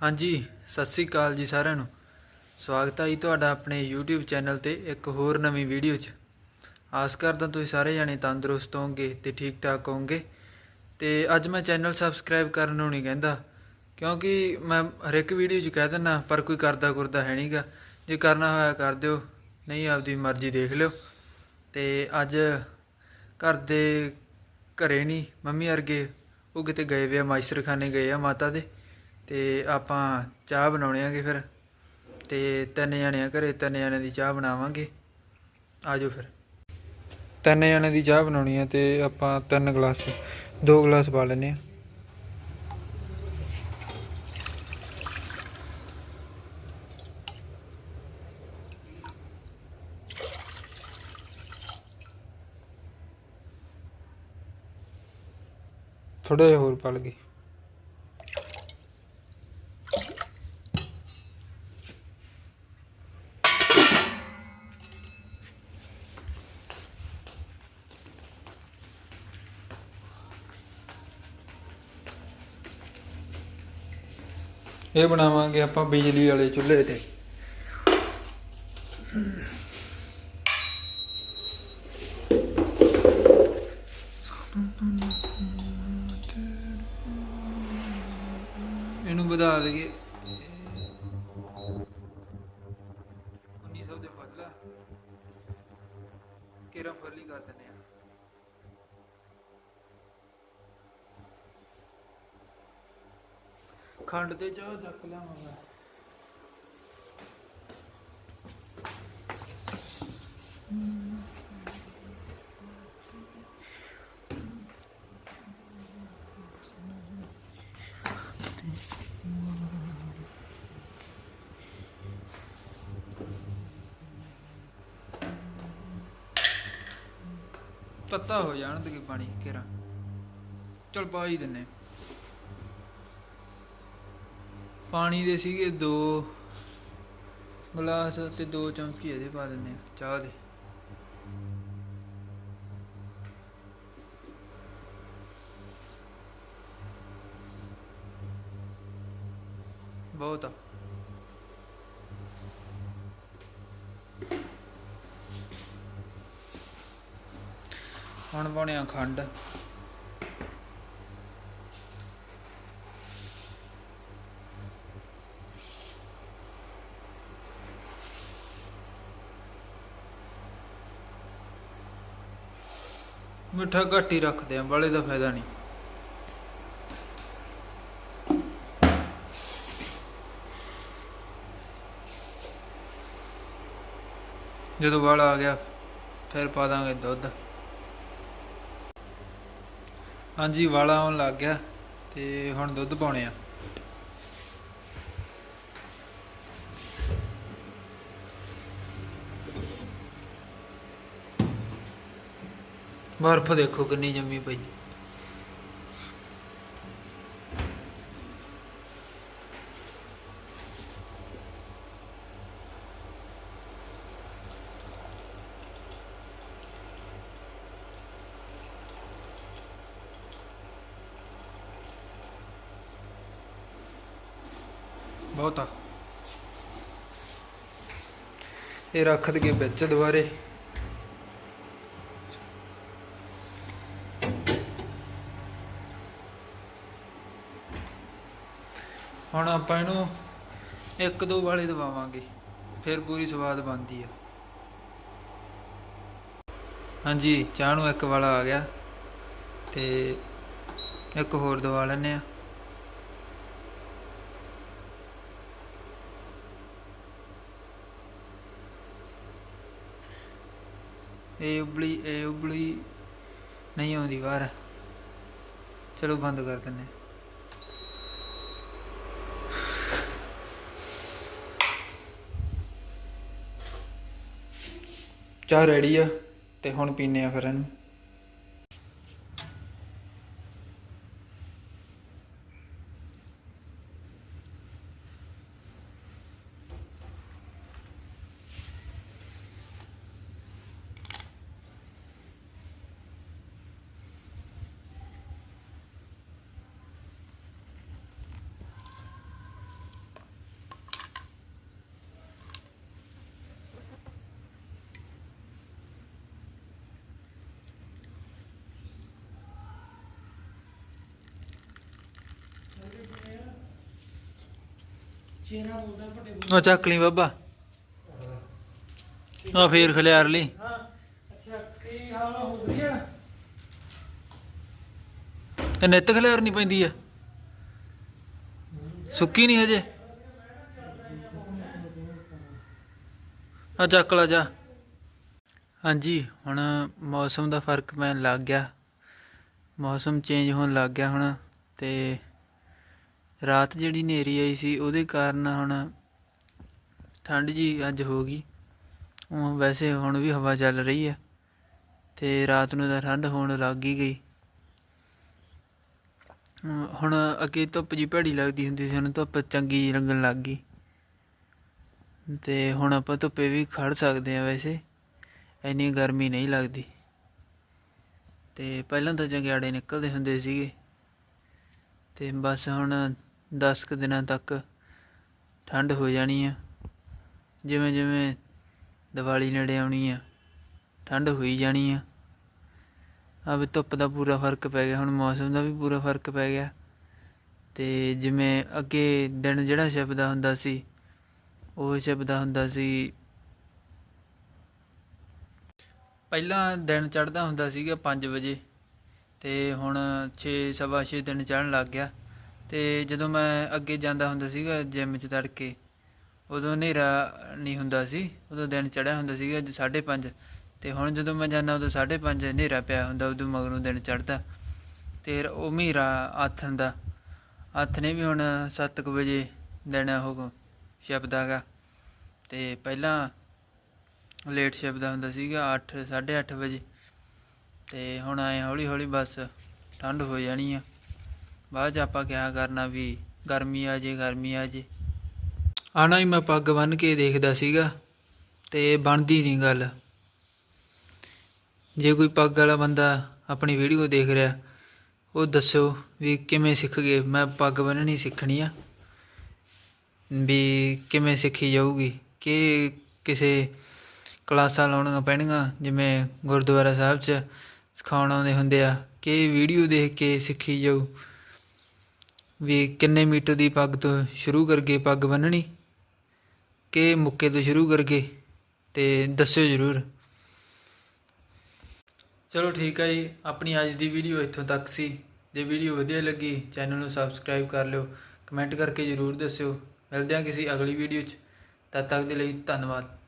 ਹਾਂਜੀ, ਸਤਿ ਸ੍ਰੀ ਅਕਾਲ ਜੀ ਸਾਰਿਆਂ ਨੂੰ। ਸਵਾਗਤ ਹੈ ਜੀ ਤੁਹਾਡਾ ਆਪਣੇ YouTube ਚੈਨਲ ਤੇ ਇੱਕ ਹੋਰ ਨਵੀਂ ਵੀਡੀਓ 'ਚ। ਆਸ ਕਰਦਾ ਤੁਸੀਂ ਸਾਰੇ ਜਾਣੇ ਤੰਦਰੁਸਤ ਹੋਵੋਗੇ ਤੇ ਠੀਕ ਠਾਕ ਹੋਵੋਗੇ। ਤੇ ਅੱਜ ਮੈਂ ਚੈਨਲ ਸਬਸਕ੍ਰਾਈਬ ਕਰਨ ਨੂੰ ਨਹੀਂ ਕਹਿੰਦਾ, ਕਿਉਂਕਿ ਮੈਂ ਹਰ ਇੱਕ ਵੀਡੀਓ 'ਚ ਕਹਿ ਦਿੰਦਾ, ਪਰ ਕੋਈ ਕਰਦਾ ਕੁਰਦਾ ਹੈ ਨਹੀਂਗਾ। ਜੇ ਕਰਨਾ ਹੋਇਆ ਕਰ ਦਿਓ, ਨਹੀਂ ਆਪਦੀ ਮਰਜ਼ੀ ਦੇਖ ਲਿਓ। ਤੇ ਅੱਜ ਘਰ ਦੇ ਘਰੇ ਨਹੀਂ ਮੰਮੀ ਅਰਗੇ ਉਹ ਕਿਤੇ ਗਏ ਵੇ ਆ ਮਾਈਸਰਖਾਨੇ ਗਏ ਆ ਮਾਤਾ ਦੇ। ਤੇ ਆਪਾਂ ਚਾਹ ਬਣਾਉਣੇ ਆਗੇ ਫਿਰ। ਤੇ ਤਿੰਨ ਜਣੇ ਆ ਘਰੇ, ਤਿੰਨ ਜਣਿਆਂ ਦੀ ਚਾਹ ਬਣਾਵਾਂਗੇ। ਆਜੋ ਫਿਰ। ਤਿੰਨ ਜਣਿਆਂ ਦੀ ਚਾਹ ਬਣਾਉਣੀ ਆ ਤੇ ਆਪਾਂ ਤਿੰਨ ਗਲਾਸ, ਦੋ ਗਲਾਸ ਪਾ ਲੈਨੇ ਆ। ਥੋੜਾ ਜਿਹਾ ਹੋਰ ਪਲ ਲਗੇ ਇਹ ਬਣਾਵਾਂਗੇ ਆਪਾਂ ਬਿਜਲੀ ਵਾਲੇ ਚੁੱਲ੍ਹੇ ਤੇ। ਖੰਡ ਤੇ ਚਾਹ ਚੱਕ ਲਿਆਵਾਂਗਾ ਪੱਤਾ ਹੋ ਜਾਣ ਤੇ ਪਾਣੀ ਕਿਰਾ ਚਲ ਪਾ ਹੀ ਦਿੰਨੇ ਪਾਣੀ ਦੇ ਸੀਗੇ ਦੋ ਗਲਾਸ ਤੇ ਦੋ ਚਮਚੇ ਇਹਦੇ ਪਾ ਦਿੰਨੇ ਆ ਚਾਹ ਦੇ। ਬਹੁਤ ਆ। ਹੁਣ ਬਣਿਆ ਖੰਡ। ਮਿੱਠਾ ਘੱਟ ਹੀ ਰੱਖਦੇ ਆ, ਬਾਲੇ ਦਾ ਫਾਇਦਾ ਨਹੀਂ। ਜਦੋਂ ਵਾਲਾ ਆ ਗਿਆ, ਫਿਰ ਪਾ ਦਾਂਗੇ ਦੁੱਧ। ਹਾਂਜੀ, ਵਾਲਾ ਆਉਣ ਲੱਗ ਗਿਆ ਤੇ ਹੁਣ ਦੁੱਧ ਪਾਉਣੇ ਆ। ਬਰਫ਼ ਦੇਖੋ ਕਿੰਨੀ ਜੰਮੀ ਪਈ। ਬਹੁਤ। ਇਹ ਰੱਖ ਦਈਏ ਵਿੱਚ ਦੁਬਾਰੇ। ਹੁਣ ਆਪਾਂ ਇਹਨੂੰ ਇੱਕ ਦੋ ਵਾਲੇ ਦਵਾਵਾਂਗੇ, ਫਿਰ ਪੂਰੀ ਸਵਾਦ ਬਣਦੀ ਆ। ਹਾਂਜੀ, ਚਾਹ ਨੂੰ ਇੱਕ ਵਾਲਾ ਆ ਗਿਆ ਤੇ ਇੱਕ ਹੋਰ ਦਵਾ ਲੈਨੇ ਆ ਇਹ ਉਬਲੀ ਇਹ ਉਬਲੀ ਨਹੀਂ ਆਉਂਦੀ ਬਾਹਰ। ਚਲੋ ਬੰਦ ਕਰ ਦਿੰਨੇ ਚਾਹ ਰੈਡੀ ਆ ਤੇ ਹੁਣ ਪੀਨੇ ਆ ਫਿਰ ਇਹਨੂੰ। ਚੇਨਾ ਬੋਲਦਾ ਵੱਡੇ ਬੋਲ ਉਹ ਚੱਕ ਲਈ ਬਾਬਾ। ਆ ਫੇਰ ਖਲਿਆਰ ਲਈ ਹਾਂ ਅੱਛਾ ਕੀ ਹਾਲ ਆ, ਹੋ ਤੇ ਨਿੱਤ ਖਲਿਆਰ ਨਹੀਂ ਪੈਂਦੀ ਆ। ਸੁੱਕੀ ਨਹੀਂ ਹਜੇ। ਆ ਚੱਕ ਲਾ ਜਾ। ਹਾਂਜੀ ਹੁਣ ਮੌਸਮ ਦਾ ਫ਼ਰਕ ਪੈਣ ਲੱਗ ਗਿਆ। ਮੌਸਮ ਚੇਂਜ ਹੋਣ ਲੱਗ ਗਿਆ ਹੁਣ ਤੇ ਰਾਤ ਜਿਹੜੀ ਹਨੇਰੀ ਆਈ ਸੀ, ਉਹਦੇ ਕਾਰਨ ਹੁਣ ਠੰਡ ਜੀ ਅੱਜ ਹੋ ਗਈ। ਉਹ ਵੈਸੇ ਹੁਣ ਵੀ ਹਵਾ ਚੱਲ ਰਹੀ ਹੈ ਤੇ ਰਾਤ ਨੂੰ ਤਾਂ ਠੰਡ ਹੋਣ ਲੱਗ ਹੀ ਗਈ। ਹੁਣ ਅੱਗੇ ਧੁੱਪ ਜੀ ਭੈੜੀ ਲੱਗਦੀ ਹੁੰਦੀ ਸੀ, ਹੁਣ ਧੁੱਪ ਚੰਗੀ ਲੱਗਣ ਲੱਗ ਗਈ। ਤੇ ਹੁਣ ਆਪਾਂ ਧੁੱਪੇ ਵੀ ਖੜ ਸਕਦੇ ਆ ਵੈਸੇ, ਇੰਨੀ ਗਰਮੀ ਨਹੀਂ ਲੱਗਦੀ। ਤੇ ਪਹਿਲਾਂ ਤਾਂ ਜੰਗਿਆੜੇ ਨਿਕਲਦੇ ਹੁੰਦੇ ਸੀਗੇ। ਤੇ ਬਸ ਹੁਣ 10 ਕੁ ਦਿਨਾਂ ਤੱਕ ਠੰਡ ਹੋ ਜਾਣੀ ਆ। ਜਿਵੇਂ ਜਿਵੇਂ ਦੀਵਾਲੀ ਨੇੜੇ ਆਉਣੀ ਆ ਠੰਡ ਹੋਈ ਜਾਣੀ ਆ। ਆ ਵੀ ਧੁੱਪ ਦਾ ਪੂਰਾ ਫ਼ਰਕ ਪੈ ਗਿਆ, ਹੁਣ ਮੌਸਮ ਦਾ ਵੀ ਪੂਰਾ ਫ਼ਰਕ ਪੈ ਗਿਆ। ਤੇ ਜਿਵੇਂ ਅੱਗੇ ਦਿਨ ਜਿਹੜਾ ਛਪਦਾ ਹੁੰਦਾ ਸੀ, ਉਹ ਛਪਦਾ ਹੁੰਦਾ ਸੀ। ਪਹਿਲਾਂ ਦਿਨ ਚੜ੍ਹਦਾ ਹੁੰਦਾ ਸੀਗਾ 5 ਵਜੇ, ਤੇ ਹੁਣ 6 ਸਵਾ ਛੇ ਦਿਨ ਚੜ੍ਹਨ ਲੱਗ ਗਿਆ। ਤੇ ਜਦੋਂ ਮੈਂ ਅੱਗੇ ਜਾਂਦਾ ਹੁੰਦਾ ਸੀਗਾ ਜਿਮ 'ਚ ਤੜਕੇ, ਉਦੋਂ ਹਨੇਰਾ ਨਹੀਂ ਹੁੰਦਾ ਸੀ, ਉਦੋਂ ਦਿਨ ਚੜ੍ਹਿਆ ਹੁੰਦਾ ਸੀਗਾ 5:30 ਤੇ ਹੁਣ ਜਦੋਂ ਮੈਂ ਜਾਂਦਾ ਉਦੋਂ 5:30 ਹਨੇਰਾ ਪਿਆ ਹੁੰਦਾ, ਉਦੋਂ ਮਗਰੋਂ ਦਿਨ ਚੜ੍ਹਦਾ। ਤੇ ਉਹ ਮੀਰਾ ਆਥਣ ਦਾ ਹੱਥ ਨੇ ਵੀ ਹੁਣ 7:00 ਵਜੇ ਦਿਨ ਉਹ ਛਿਪਦਾ ਗਾ ਤੇ ਪਹਿਲਾਂ ਲੇਟ ਛਿਪਦਾ ਹੁੰਦਾ ਸੀਗਾ 8 8:30 ਵਜੇ। ਤੇ ਹੁਣ ਆਏ ਹੌਲੀ ਹੌਲੀ ਬਸ ਠੰਡ ਹੋ ਜਾਣੀ ਆ। ਬਾਅਦ ਚ ਆਪਾਂ ਕਿਆ ਕਰਨਾ ਵੀ ਗਰਮੀ ਆ ਜੇ, ਗਰਮੀ ਆ ਜੇ। ਆਣਾ ਹੀ ਮੈਂ ਪੱਗ ਬੰਨ ਕੇ ਦੇਖਦਾ ਸੀਗਾ ਤੇ ਬਣਦੀ ਨਹੀਂ ਗੱਲ। ਜੇ ਕੋਈ ਪੱਗ ਵਾਲਾ ਬੰਦਾ ਆਪਣੀ ਵੀਡੀਓ ਦੇਖ ਰਿਹਾ, ਉਹ ਦੱਸੋ ਵੀ ਕਿਵੇਂ ਸਿੱਖ ਗਏ? ਮੈਂ ਪੱਗ ਬੰਨਣੀ ਸਿੱਖਣੀ ਆ। ਵੀ ਕਿਵੇਂ ਸਿੱਖੀ ਜਾਊਗੀ? ਕਿ ਕਿਸੇ ਕਲਾਸਾਂ ਲਾਉਣੀਆਂ ਪੈਣਗੀਆਂ ਜਿਵੇਂ ਗੁਰਦੁਆਰਾ ਸਾਹਿਬ 'ਚ ਸਿਖਾਉਣ ਆਉਂਦੇ ਹੁੰਦੇ ਆ, ਕਿ ਵੀਡੀਓ ਦੇਖ ਕੇ ਸਿੱਖੀ ਜਾਊ। ਵੀ ਕਿੰਨੇ ਮੀਟਰ ਦੀ ਪੱਗ ਤੋਂ ਸ਼ੁਰੂ ਕਰਕੇ ਪੱਗ ਬੰਨਣੀ ਕਿ ਮੁੱਕੇ ਤੋਂ ਸ਼ੁਰੂ ਕਰਕੇ, ਤੇ ਦੱਸਿਓ ਜ਼ਰੂਰ। ਚਲੋ ਠੀਕ ਹੈ ਜੀ, ਆਪਣੀ ਅੱਜ ਦੀ ਵੀਡੀਓ ਇੱਥੋਂ ਤੱਕ ਸੀ। ਜੇ ਵੀਡੀਓ ਵਧੀਆ ਲੱਗੀ, ਚੈਨਲ ਨੂੰ ਸਬਸਕ੍ਰਾਈਬ ਕਰ ਲਿਓ, ਕਮੈਂਟ ਕਰਕੇ ਜ਼ਰੂਰ ਦੱਸਿਓ। ਮਿਲਦੇ ਹਾਂ ਕਿਸੇ ਅਗਲੀ ਵੀਡੀਓ 'ਚ। ਤਦ ਤੱਕ ਦੇ ਲਈ ਧੰਨਵਾਦ।